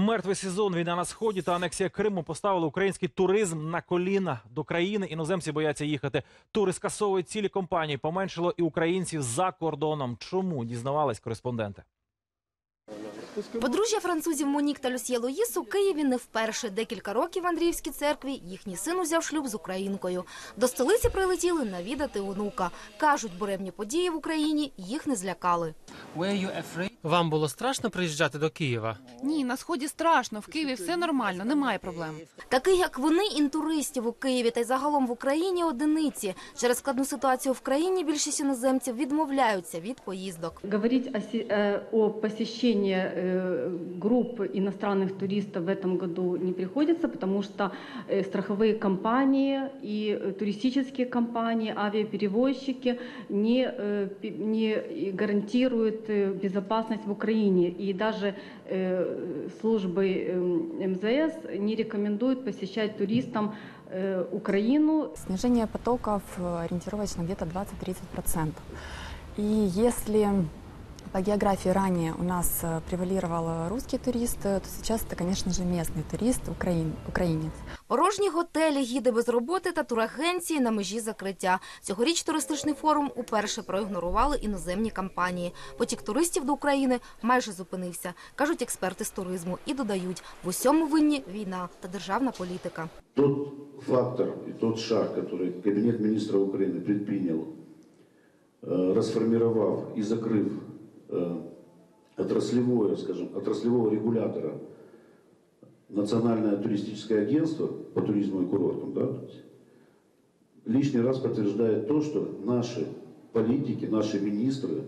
Мертвий сезон, війна на сході та анексія Криму поставили український туризм на коліна до країни. Іноземці бояться їхати. Тури скасовують цілі компанії. Поменшило і українців за кордоном. Чому дізнавались кореспонденти? Подружжя французів Монік та Люсьє Луїс у Києві не вперше. Декілька років в Андріївській церкві їхній син узяв шлюб з українкою. До столиці прилетіли навідати онука. Кажуть, буремні події в Україні їх не злякали. Вам було страшно приїжджати до Києва? Ні, на сході страшно. В Києві все нормально, немає проблем. Таких, як вони, інтуристів у Києві та й загалом в Україні одиниці. Через складну ситуацію в країні більшість іноземців відмовляються від поїздок. Говорить о, се- э, о посещении э, групп иностранных туристов в этом году не приходится, потому что э, страховые компании и э, туристические компании, авиаперевозчики не, э, пи- не гарантируют э, безопасность в Украине. И даже э, службы э, МЗС не рекомендуют посещать туристам э, Украину Снижение потоков э, ориентировочно где-то 20-30%. И если по географии ранее у нас э, превалировал русский турист, э, то сейчас это, конечно же, местный турист, украин, украинец. Порожні готелі, гіди без роботи та турагенції на межі закриття. Цьогоріч туристичний форум уперше проігнорували іноземні компанії. Потік туристів до України майже зупинився, кажуть експерти з туризму, і додають в усьому винні війна та державна політика. Тот фактор и тот шаг, который Кабинет министров Украины предпринял, э, расформировав и закрыв э, Отраслевое, скажем, отраслевого регулятора. Национальное туристическое агентство по туризму и курортам, да, лишний раз подтверждает то, что наши политики, наши министры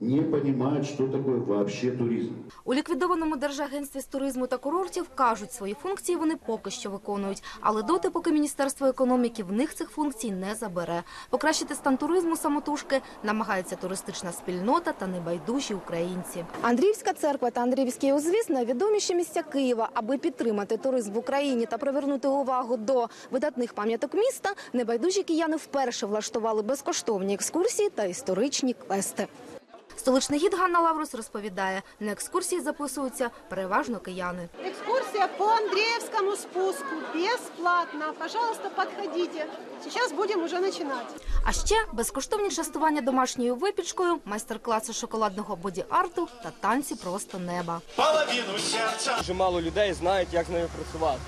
не понимают, что такое вообще туризм. У ліквідованому Держагентстві з туризму та курортів кажуть, свої функції вони поки що виконують, але доти, поки Міністерство економіки в них цих функцій не забере. Покращити стан туризму самотужки намагається туристична спільнота та небайдужі українці. Андріївська церква та Андріївський узвіз найвідоміші місця Києва. Аби підтримати туризм в Україні та привернути увагу до видатних пам'яток міста, небайдужі кияни вперше влаштували безкоштовні екскурсії та історичні квести. Столичний гід Ганна Лаврус розповідає, на екскурсії записуються переважно кияни. Экскурсия по Андреевскому спуску бесплатно. Пожалуйста, подходите. Сейчас будем уже начинать. А ще безкоштовні частування домашньою випічкою, майстер-класи шоколадного боді-арту та танці просто неба. Дуже мало людей знають, як з нею працювати.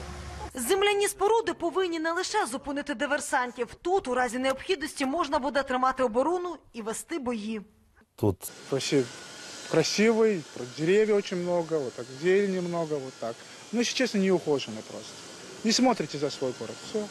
Земляні споруди повинні не лише зупинити диверсантів. Тут, у разі необхідності, можна буде тримати оборону і вести бої. Тут Вообще красивый, деревья очень много, вот так зелени много, вот так. Но, если честно, не ухожены просто. Не смотрите за свой город, все.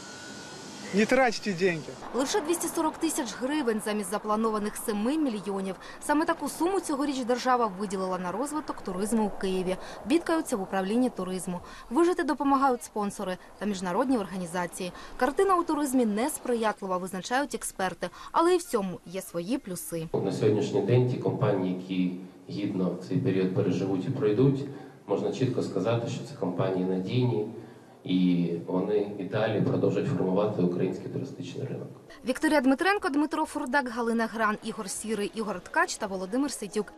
Не тратите деньги. Лише 240 тисяч гривень замість запланованих 7 мільйонів. Саме таку суму цьогоріч держава виділила на розвиток туризму у Києві. Бідкаються в управлінні туризму. Вижити допомагають спонсори та міжнародні організації. Картина у туризмі несприятлива, визначають експерти, але і в цьому є свої плюси. На сьогоднішній день ті компанії, які гідно цей період переживуть і пройдуть, можна чітко сказати, що це компанії надійні і вони і далі продовжують формувати український туристичний ринок. Вікторія Дмитренко, Дмитро Фурдак, Галина Гран, Ігор Сірий, Ігор Ткач та Володимир Ситюк.